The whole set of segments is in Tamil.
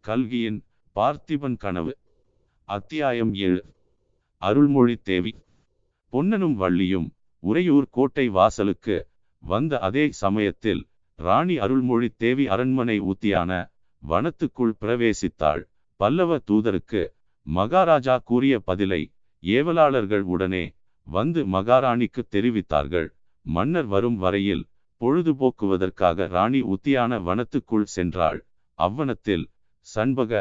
கல்கியின் பார்த்திபன் கனவு அத்தியாயம் ஏழு. அருள்மொழி தேவி. பொன்னனும் வள்ளியும் உறையூர் கோட்டை வாசலுக்கு வந்த அதே சமயத்தில் ராணி அருள்மொழி தேவி அரண்மனை ஊத்தியான வனத்துக்குள் பிரவேசித்தாள். பல்லவ தூதருக்கு மகாராஜா கூறிய பதிலை ஏவலாளர்கள் உடனே வந்து மகாராணிக்கு தெரிவித்தார்கள். மன்னர் வரும் வரையில் பொழுதுபோக்குவதற்காக ராணி உத்தியான வனத்துக்குள் சென்றாள். அவ்வனத்தில் சண்பக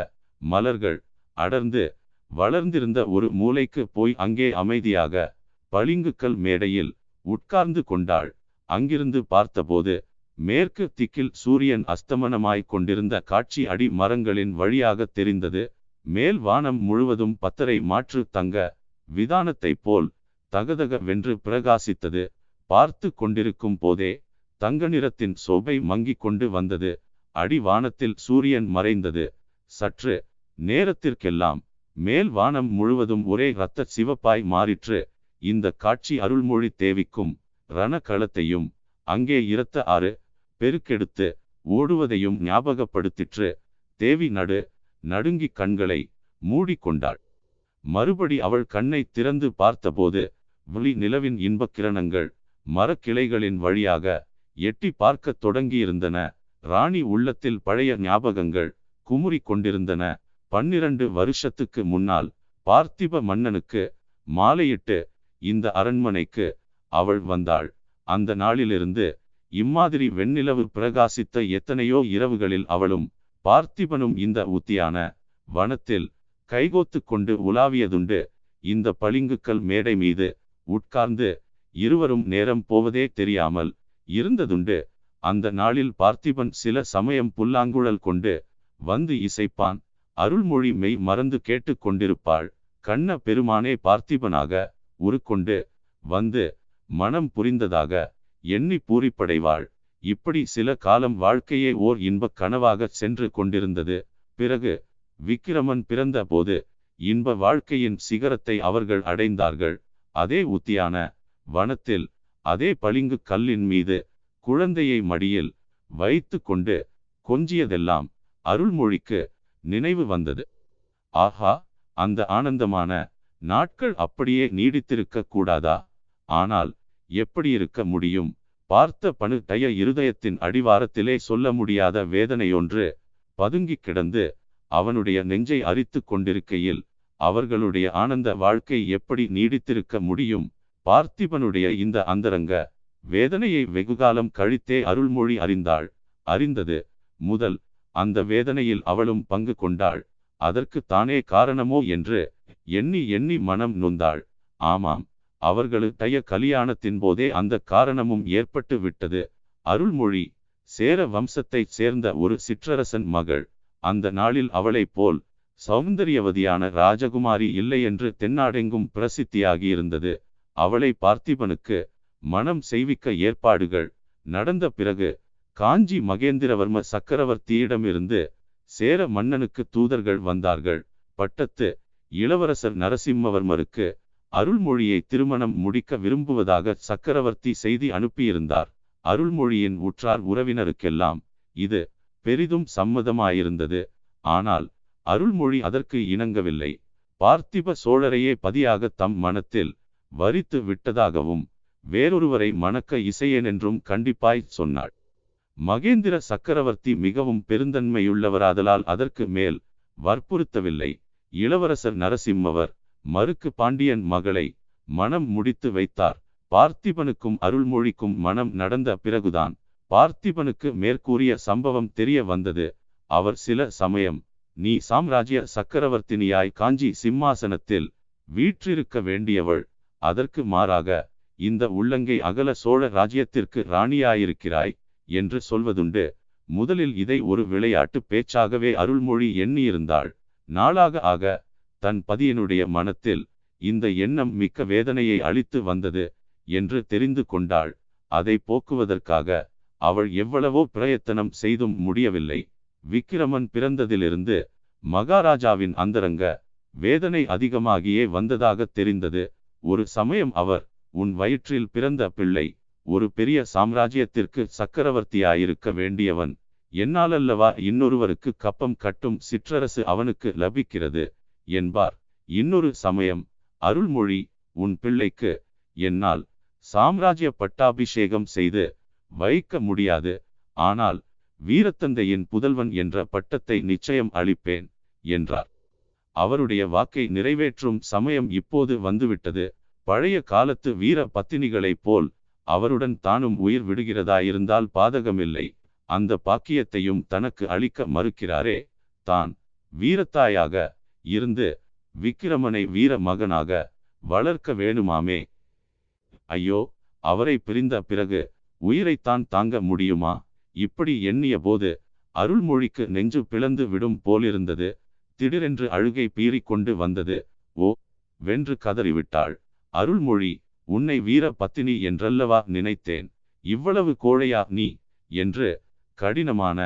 மலர்கள் அடர்ந்து வளர்ந்திருந்த ஒரு மூலைக்கு போய் அங்கே அமைதியாக பளிங்குக்கல் மேடையில் உட்கார்ந்து கொண்டாள். அங்கிருந்து பார்த்தபோது மேற்கு திக்கில் சூரியன் அஸ்தமனமாய் கொண்டிருந்த காட்சி அடி மரங்களின் வழியாக தெரிந்தது. மேல் வானம் முழுவதும் பத்தரை மாற்று தங்க விதானத்தைப் போல் தகதக வென்று பிரகாசித்தது. பார்த்து கொண்டிருக்கும் போதே தங்க நிறத்தின் சோபை மங்கிக் கொண்டு வந்தது. அடிவானத்தில் சூரியன் மறைந்தது. சற்று நேரத்திற்கெல்லாம் மேல் வானம் முழுவதும் ஒரே இரத்த சிவப்பாய் மாறிற்று. இந்த காட்சி அருள்மொழி தேவிக்கும் ரணக்களத்தையும் அங்கே இரத்த ஆறு பெருக்கெடுத்து ஓடுவதையும் ஞாபகப்படுத்திற்று. தேவி நடு நடுங்கி கண்களை மூடிக்கொண்டாள். மறுபடி அவள் கண்ணை திறந்து பார்த்தபோது விழி நிலவின் இன்பக் கிரணங்கள் மரக்கிளைகளின் வழியாக எட்டி பார்க்கத் தொடங்கியிருந்தன. ராணி உள்ளத்தில் பழைய ஞாபகங்கள் குமுறி கொண்டிருந்தன. பன்னிரண்டு வருஷத்துக்கு முன்னால் பார்த்திப மன்னனுக்கு மாலையிட்டு இந்த அரண்மனைக்கு அவள் வந்தாள். அந்த நாளிலிருந்து இம்மாதிரி வெண்ணிலவு பிரகாசித்த எத்தனையோ இரவுகளில் அவளும் பார்த்திபனும் இந்த உத்தியான வனத்தில் கைகோத்து கொண்டு உலாவியதுண்டு. இந்த பளிங்குக்கல் மேடை மீது உட்கார்ந்து இருவரும் நேரம் போவதே தெரியாமல் இருந்ததுண்டு. அந்த நாளில் பார்த்திபன் சில சமயம் புல்லாங்குழல் கொண்டு வந்து இசைப்பான். அருள்மொழி மெய் மறந்து கேட்டு கொண்டிருப்பாள். கண்ண பெருமானே பார்த்திபனாக உருக்கொண்டு வந்து மனம் புரிந்ததாக எண்ணி பூரிப்படைவாள். இப்படி சில காலம் வாழ்க்கையே ஓர் இன்பக் கனவாக சென்று கொண்டிருந்தது. பிறகு விக்கிரமன் பிறந்த போது இன்ப வாழ்க்கையின் சிகரத்தை அவர்கள் அடைந்தார்கள். அதே உத்தியான வனத்தில் அதே பளிங்கு கல்லின் மீது குழந்தையை மடியில் வைத்து கொண்டு கொஞ்சியதெல்லாம் அருள்மொழிக்கு நினைவு வந்தது. ஆஹா அந்த ஆனந்தமான நாட்கள் அப்படியே நீடித்திருக்க கூடாதா? ஆனால் எப்படி இருக்க முடியும்? பார்த்த பணு தய இருதயத்தின் அடிவாரத்திலே சொல்ல முடியாத வேதனையொன்று பதுங்கி கிடந்து அவனுடைய நெஞ்சை அரித்து கொண்டிருக்கையில் அவர்களுடைய ஆனந்த வாழ்க்கை எப்படி நீடித்திருக்க முடியும்? பார்த்திபனுடைய இந்த அந்தரங்க வேதனையை வெகுகாலம் கழித்தே அருள்மொழி அறிந்தாள். அறிந்தது. முதல் அந்த வேதனையில் அவளும் பங்கு கொண்டாள். அதற்கு தானே காரணமோ என்று எண்ணி எண்ணி மனம் நொந்தாள். ஆமாம் அவர்களுடைய கலியாணத்தின் போதே அந்த காரணமும் ஏற்பட்டு விட்டது. அருள்மொழி சேர வம்சத்தைச் சேர்ந்த ஒரு சிற்றரசன் மகள். அந்த நாளில் அவளைப் போல் சௌந்தரியவதியான ராஜகுமாரி இல்லை என்று தென்னாடெங்கும் பிரசித்தியாகியிருந்தது. அவளை பார்த்திபனுக்கு மனம் செய்விக்க ஏற்பாடுகள் நடந்த பிறகு காஞ்சி மகேந்திரவர்ம சக்கரவர்த்தியிடமிருந்து சேர மன்னனுக்கு தூதர்கள் வந்தார்கள். பட்டத்து இளவரசர் நரசிம்மவர்மருக்கு அருள்மொழியை திருமணம் முடிக்க விரும்புவதாக சக்கரவர்த்தி செய்தி அனுப்பியிருந்தார். அருள்மொழியின் உற்றார் உறவினருக்கெல்லாம் இது பெரிதும் சம்மதமாயிருந்தது. ஆனால் அருள்மொழி அதற்கு இணங்கவில்லை. பார்த்திப சோழரையே பதியாக தம் மனத்தில் வரித்து விட்டதாகவும் வேறொருவரை மணக்க இசையேனென்றும் கண்டிப்பாய் சொன்னாள். மகேந்திர சக்கரவர்த்தி மிகவும் பெருந்தன்மையுள்ளவராதலால் அதற்கு மேல் வற்புறுத்தவில்லை. இளவரசர் நரசிம்மவர் மறுக்கு பாண்டியன் மகளை மனம் முடித்து வைத்தார். பார்த்திபனுக்கும் அருள்மொழிக்கும் மனம் நடந்த பிறகுதான் பார்த்திபனுக்கு மேற்கூறிய சம்பவம் தெரிய வந்தது. அவர் சில சமயம் நீ சாம்ராஜ்ய சக்கரவர்த்தினியாய் காஞ்சி சிம்மாசனத்தில் வீற்றிருக்க வேண்டியவள். அதற்கு மாறாக இந்த உள்ளங்கை அகல சோழ ராஜ்யத்திற்கு ராணியாயிருக்கிறாய் என்று சொல்வதுண்டு. முதலில் இதை ஒரு விளையாட்டு பேச்சாகவே அருள்மொழி எண்ணியிருந்தாள். நாளாக ஆக தன் பதியனுடைய மனத்தில் இந்த எண்ணம் மிக்க வேதனையை அளித்து வந்தது என்று தெரிந்து கொண்டாள். அதை போக்குவதற்காக அவள் எவ்வளவோ பிரயத்தனம் செய்தும் முடியவில்லை. விக்கிரமன் பிறந்ததிலிருந்து மகாராஜாவின் அந்தரங்க வேதனை அதிகமாகியே வந்ததாக தெரிந்தது. ஒரு சமயம் அவர் உன் வயிற்றில் பிறந்த பிள்ளை ஒரு பெரிய சாம்ராஜ்யத்திற்கு சக்கரவர்த்தியாயிருக்க வேண்டியவன். என்னாலல்லவா இன்னொருவருக்கு கப்பம் கட்டும் சிற்றரசு அவனுக்கு லபிக்கிறது? என்பார். இன்னொரு சமயம் அருள்மொழி உன் பிள்ளைக்கு என்னால் சாம்ராஜ்ய பட்டாபிஷேகம் செய்து வைக்க முடியாது. ஆனால் வீரத்தந்தையின் புதல்வன் என்ற பட்டத்தை நிச்சயம் அளிப்பேன் என்றார். அவருடைய வாக்கை நிறைவேற்றும் சமயம் இப்போது வந்துவிட்டது. பழைய காலத்து வீர பத்தினிகளைப் போல் அவருடன் தானும் உயிர் விடுகிறதாயிருந்தால் பாதகமில்லை. அந்த பாக்கியத்தையும் தனக்கு அளிக்க மறுக்கிறாரே. தான் வீரத்தாயாக இருந்து விக்கிரமனை வீர மகனாக வளர்க்க வேணுமாமே? ஐயோ அவரை பிரிந்த பிறகு உயிரைத்தான் தாங்க முடியுமா? இப்படி எண்ணிய போது அருள்மொழிக்கு நெஞ்சு பிளந்து விடும் போலிருந்தது. திடீரென்று அழுகை பீறிக்கொண்டு வந்தது. ஓ! வென்று கதறிவிட்டாள். அருள்மொழி உன்னை வீர பத்தினி என்றல்லவா நினைத்தேன். இவ்வளவு கோழையா நீ? என்று கடினமான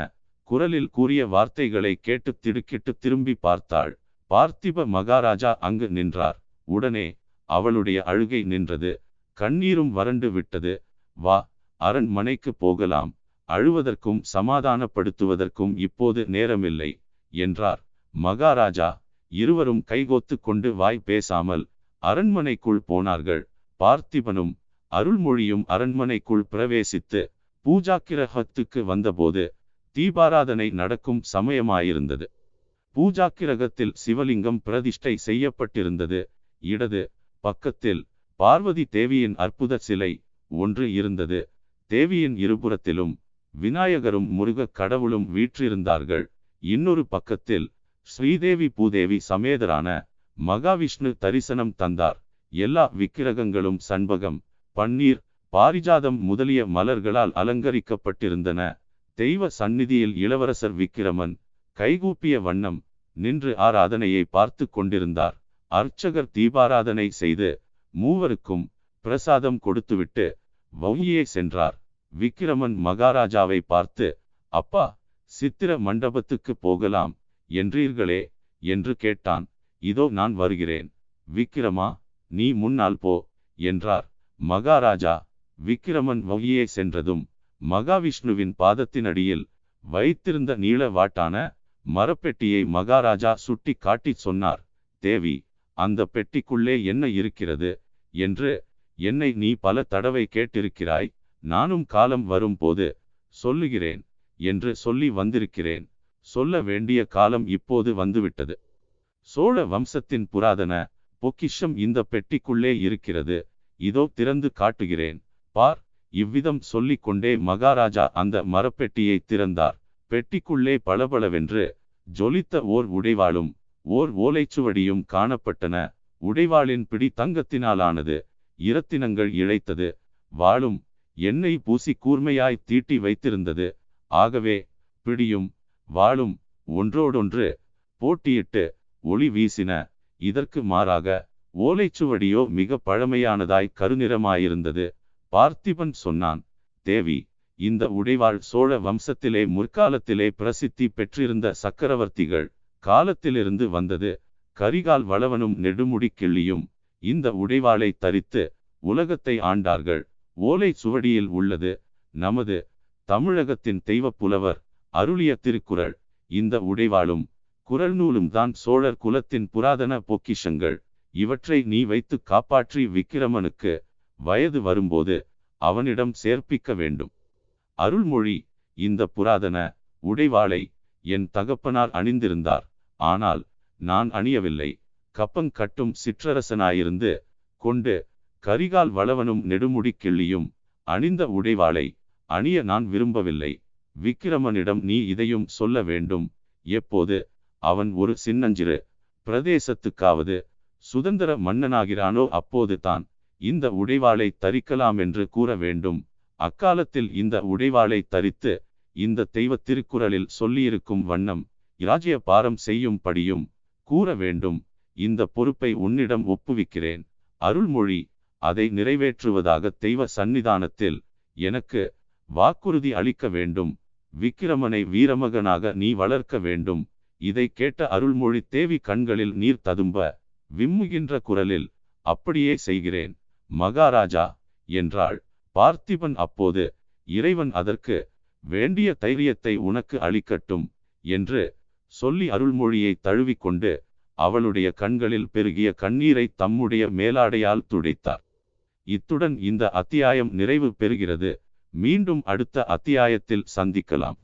குரலில் கூறிய வார்த்தைகளை கேட்டு திடுக்கிட்டு திரும்பி பார்த்தாள். பார்த்திப மகாராஜா அங்கு நின்றார். உடனே அவளுடைய அழுகை நின்றது. கண்ணீரும் வறண்டு விட்டது. வா அரண்மனைக்கு போகலாம். அழுவதற்கும் சமாதானப்படுத்துவதற்கும் இப்போது நேரமில்லை என்றார். மகாராஜா இருவரும் கைகோத்து கொண்டு வாய் பேசாமல் அரண்மனைக்குள் போனார்கள். பார்த்திபனும் அருள்மொழியும் அரண்மனைக்குள் பிரவேசித்து பூஜாக்கிரகத்துக்கு வந்தபோது தீபாராதனை நடக்கும் சமயமாயிருந்தது. பூஜாக்கிரகத்தில் சிவலிங்கம் பிரதிஷ்டை செய்யப்பட்டிருந்தது. இடது பக்கத்தில் பார்வதி தேவியின் அற்புத சிலை ஒன்று இருந்தது. தேவியின் இருபுறத்திலும் விநாயகரும் முருகக் கடவுளும் வீற்றிருந்தார்கள். இன்னொரு பக்கத்தில் ஸ்ரீதேவி பூதேவி சமேதரான மகாவிஷ்ணு தரிசனம் தந்தார். எல்லா விக்கிரகங்களும் சண்பகம் பன்னீர் பாரிஜாதம் முதலிய மலர்களால் அலங்கரிக்கப்பட்டிருந்தன. தெய்வ சந்நிதியில் இளவரசர் விக்கிரமன் கைகூப்பிய வண்ணம் நின்று ஆராதனையை பார்த்து கொண்டிருந்தார். அர்ச்சகர் தீபாராதனை செய்து மூவருக்கும் பிரசாதம் கொடுத்துவிட்டு வௌயே சென்றார். விக்கிரமன் மகாராஜாவை பார்த்து அப்பா சித்திர மண்டபத்துக்கு போகலாம் என்றீர்களே? என்று கேட்டான். இதோ நான் வருகிறேன். விக்கிரமா நீ முன்னால் போ என்றார். மகாராஜா விக்கிரமன் வௌயே சென்றதும் மகாவிஷ்ணுவின் பாதத்தினடியில் வைத்திருந்த நீள வாட்டான மரப்பெட்டியை மகாராஜா சுட்டி காட்டி சொன்னார். தேவி அந்த பெட்டிக்குள்ளே என்ன இருக்கிறது? என்று என்னை நீ பல தடவை கேட்டிருக்கிறாய் நானும் காலம் வரும்போது சொல்லுகிறேன் என்று சொல்லி வந்திருக்கிறேன். சொல்ல வேண்டிய காலம் இப்போது வந்துவிட்டது. சோழ வம்சத்தின் புராதன பொக்கிஷம் இந்த பெட்டிக்குள்ளே இருக்கிறது. இதோ திறந்து காட்டுகிறேன். பார் இவ்விதம் சொல்லிக் கொண்டே மகாராஜா அந்த மரப்பெட்டியை திறந்தார். பெட்டிக்குள்ளே பளபளவென்று ஜொலித்த ஓர் உடைவாளும் ஓர் ஓலைச்சுவடியும் காணப்பட்டன. உடைவாளின் பிடி தங்கத்தினாலானது. இரத்தினங்கள் இழைத்தது வாளும் எண்ணெய் பூசி கூர்மையாய் தீட்டி வைத்திருந்தது. ஆகவே பிடியும் வாளும் ஒன்றோடொன்று போட்டியிட்டு ஒளி வீசின. இதற்கு மாறாக ஓலைச்சுவடியோ மிக பழமையானதாய் கருநிறமாயிருந்தது. பார்த்திபன் சொன்னான் தேவி இந்த உடைவாள் சோழ வம்சத்திலே முற்காலத்திலே பிரசித்தி பெற்றிருந்த சக்கரவர்த்திகள் காலத்திலிருந்து வந்தது. கரிகால் வளவனும் நெடுமுடி கிள்ளியும் இந்த உடைவாளை தரித்து உலகத்தை ஆண்டார்கள். ஓலை சுவடியில் உள்ளது நமது தமிழகத்தின் தெய்வப் புலவர் அருளிய திருக்குறள். இந்த உடைவாளும் குரல் நூலும் தான் சோழர் குலத்தின் புராதன பொக்கிஷங்கள். இவற்றை நீ வைத்து காப்பாற்றி விக்கிரமனுக்கு வயது வரும்போது அவனிடம் சேர்ப்பிக்க வேண்டும். அருள்மொழி இந்த புராதன உடைவாளை என் தகப்பனார் அணிந்திருந்தார். ஆனால் நான் அணியவில்லை. கப்பங் கட்டும் சிற்றரசனாயிருந்து கொண்டு கரிகால் வளவனும் நெடுமுடி கிள்ளியும் அணிந்த உடைவாளை அணிய நான் விரும்பவில்லை. விக்கிரமனிடம் நீ இதையும் சொல்ல வேண்டும். எப்போது? அவன் ஒரு சின்னஞ்சிறு. பிரதேசத்துக்காவது. சுதந்திர மன்னனாகிறானோ அப்போது தான். இந்த உடைவாளை தரிக்கலாம் என்று கூற வேண்டும். அக்காலத்தில் இந்த உடைவாளை தரித்து இந்த தெய்வ திருக்குறளில் சொல்லியிருக்கும் வண்ணம் இராஜ்ய பாரம் செய்யும்படியும் கூற வேண்டும். இந்த பொறுப்பை உன்னிடம் ஒப்புவிக்கிறேன். அருள்மொழி அதை நிறைவேற்றுவதாக தெய்வ சந்நிதானத்தில் எனக்கு வாக்குறுதி அளிக்க வேண்டும். விக்கிரமனை வீரமகனாக நீ வளர்க்க வேண்டும். இதை கேட்ட அருள்மொழி தேவி கண்களில் நீர் ததும்ப விம்முகின்ற குரலில் அப்படியே செய்கிறேன் மகாராஜா என்றாள். பார்த்திபன் அப்போது இறைவன் அதற்கு வேண்டிய தைரியத்தை உனக்கு அளிக்கட்டும் என்று சொல்லி அருள்மொழியை தழுவிக்கொண்டு அவளுடைய கண்களில் பெருகிய கண்ணீரை தம்முடைய மேலாடையால் துடைத்தார். இத்துடன் இந்த அத்தியாயம் நிறைவு பெறுகிறது. மீண்டும் அடுத்த அத்தியாயத்தில் சந்திக்கலாம்.